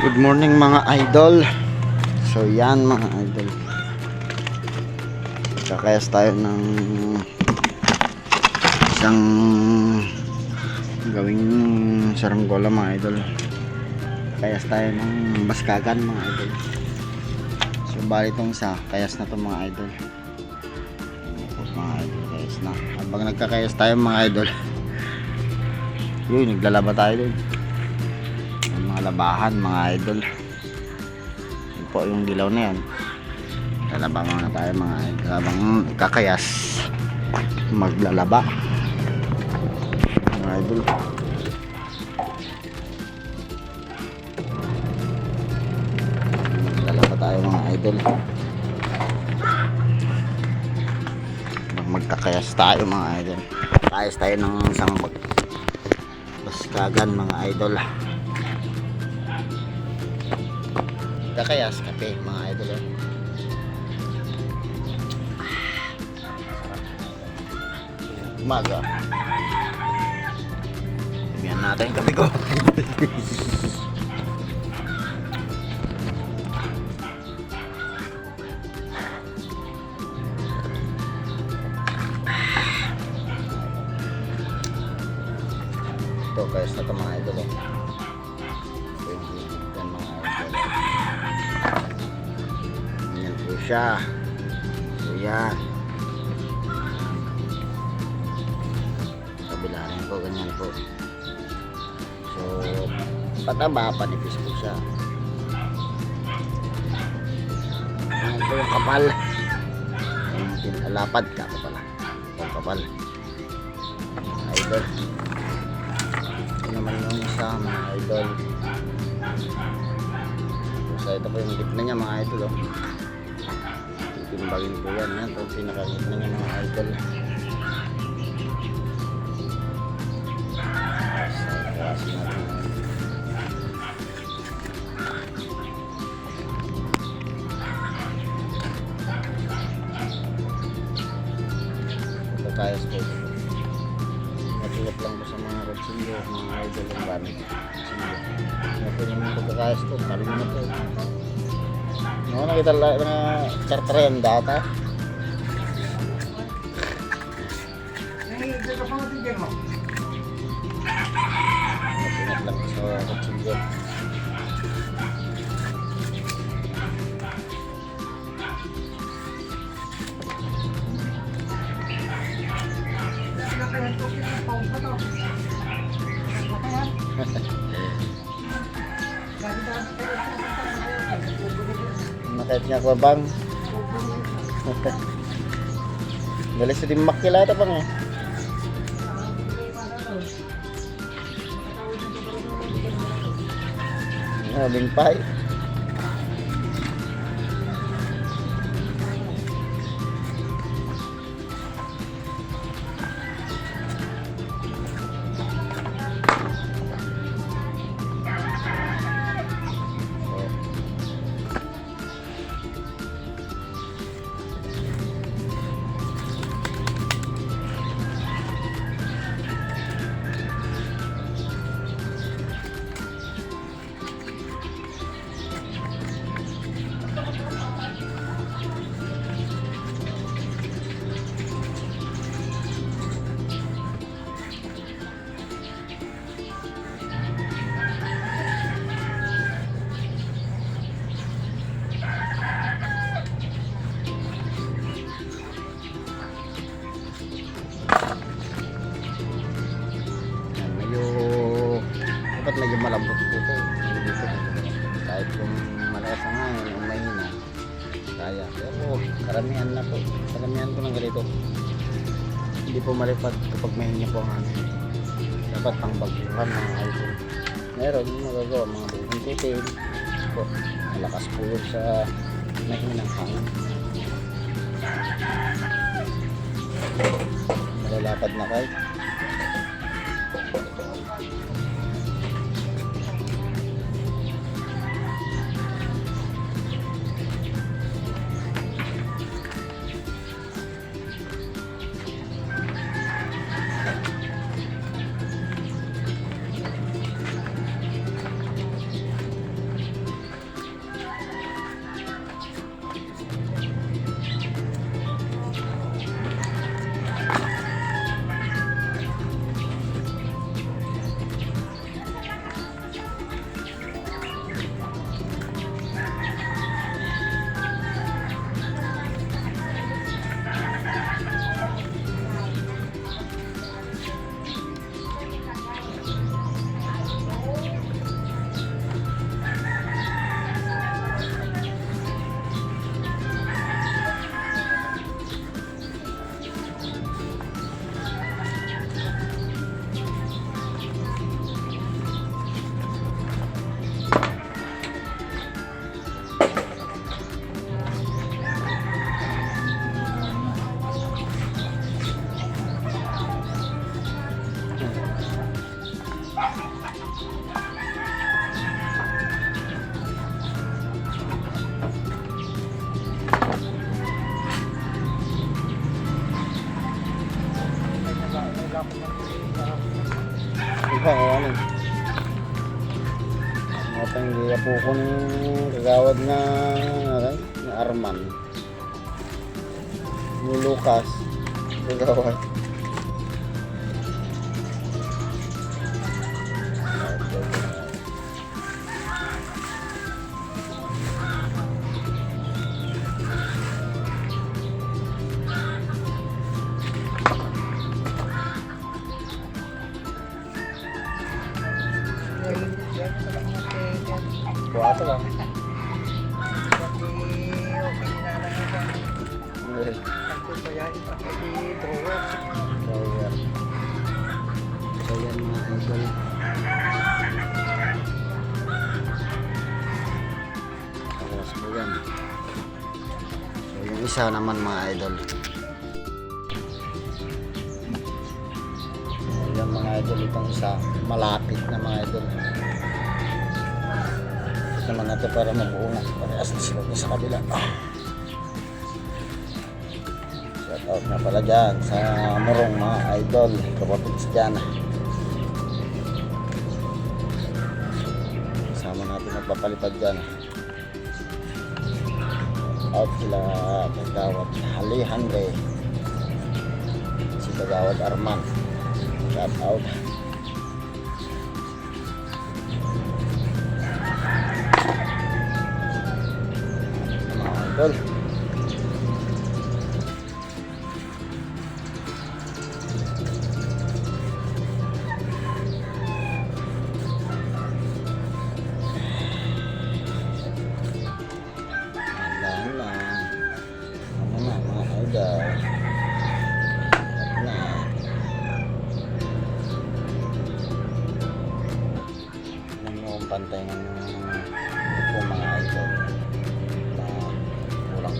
Good morning mga idol. So yan mga idol. Kakayas tayo ng isang gawing saranggola mga idol. Kayas tayo ng baskagan mga idol. So bali itong isa, kayas na to mga idol. Mga idol, kayas na. Habang nagkakayas tayo mga idol. Yun, naglalaba tayo dun. Labahan mga idol. Yun po yung dilaw na yan. Lalaba muna tayo mga idol. Habang kakayas, maglalaba. Mga idol. Lalaba tayo mga idol. Magkakayas tayo mga idol. Kayas tayo ng isang bag baskagan mga idol. Kakayas kape mga idol. eh. Umaga. Yan natin yung kape ko. Ito, na ito mga idol. eh. Siya. So yan. Kabila rin po, ganyan po. So, pataba, panipis po siya. Yan po yung kapal. Yung pinalapad ka pa pala. Yung kapal. Idol. Ito naman yung isa mga idol. So ito po yung gitna niya mga idol. Oh. Titimbagin po yan. Po yung pinakagitna niya mga idol. Sa klase natin. Pagkayas po ito. Natulap lang po sa mga kutsilyo, mga idol ang gamit. Kutsilyo. Ano po yung mga pagkakayas ko, kali na po. Ano nakita lang na chartren data? Napunat lang sa kutsilyo. Nakait niya ko bang? Dali sa dimak kila ito bang eh. Ah, limpay. Medyo malambot po ito. Hindi po. Kahit kung malakas ang hangin o mahina, kaya. Pero karamihan na po. Karamihan po ng ganito. Hindi po malipad kapag mahina po ang hangin. Dapat pang baguhan mga idol. Meron yung magagawa mga buong titil. Po, malakas po yun sa mahinang hangin. Malalapad na kayo. At ang po ko ng kagawad na, na Arman. Ni Lucas. Kagawad. Isa naman mga idol. So, yan mga idol. Itong isa, malapit na mga idol. Ito naman natin para mabuo na. Parehas na sila sa kabila. Ah. Shout out na pala dyan sa Morong mga idol. Kapatids dyan. Kasama natin magpapalipad dyan. Out sila kagawad Halihande. Si kagawad Arman. Shout out. Mga idol.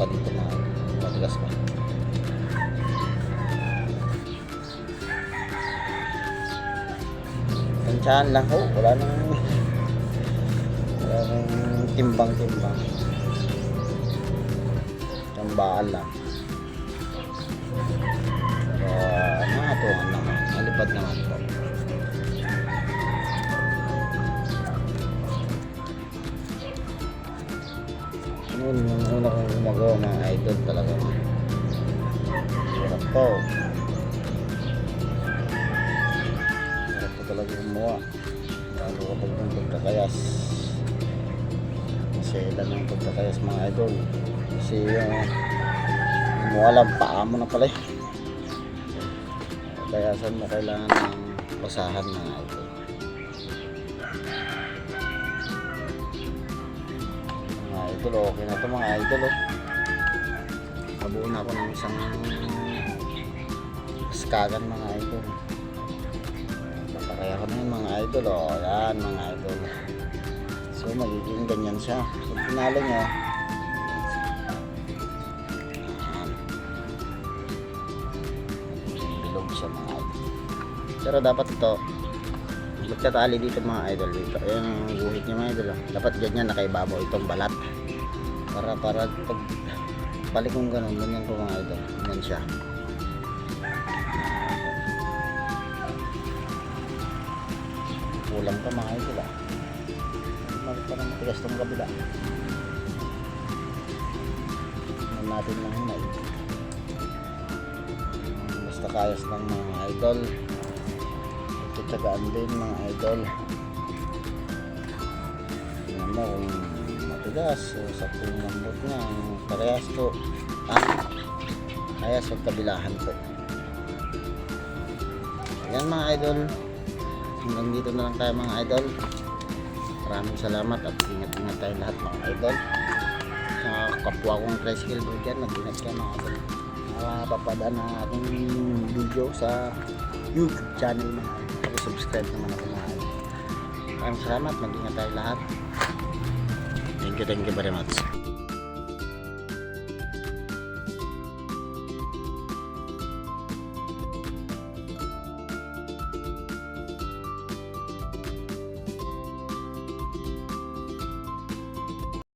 Pa dito mga matigas pa. Tansyahan lang ho. Wala nang wala nang timbang-timbang. Tambaan lang. Pero nakatuhan naman. Malipad naman pagkakayas. Kasi ilan yung pagkakayas mga idol. Kasi yung hindi mo alam, paa mo na pala eh. Kaya saan mo kailangan ng basahan mga idol. Mga idol, okay na to mga idol oh. Nabuo na ako ng isang skagan mga idol. Papakaya ko na yun mga idol oh. Yan mga idol. So magiging ganyan siya. So pinalo niya. Yan. Bilog siya mga idol. Pero dapat ito magtatali dito mga idol dito. Ayan ang guhit niya mga idol. oh. Dapat ganyan nakaibabaw itong balat. Para para pag balik kong ganun, ganyan po mga idol. Ganyan siya. Kulang pa mga ah. Balik pa ng matigas tong kabila. Ano natin lang hinay. Basta kayas lang mga idol. Ito tsagaan din mga idol. Tingnan mo kung matigas. Sakto yung lambot niya. Parehas to. Ah, kaya sa kabilahan ko. Ayan mga idol. Hanggang dito na lang tayo mga idol. Maraming salamat at ingat-ingat tayo lahat mga idol. Sa kapwa kong tricycle boy dyan, mag-ingat kayo mga idol. Nakapapadaan na aking video sa YouTube channel mga idol. subscribe naman ako mga idol. Maraming salamat, mag-ingat tayo lahat. Thank you, thank you very much.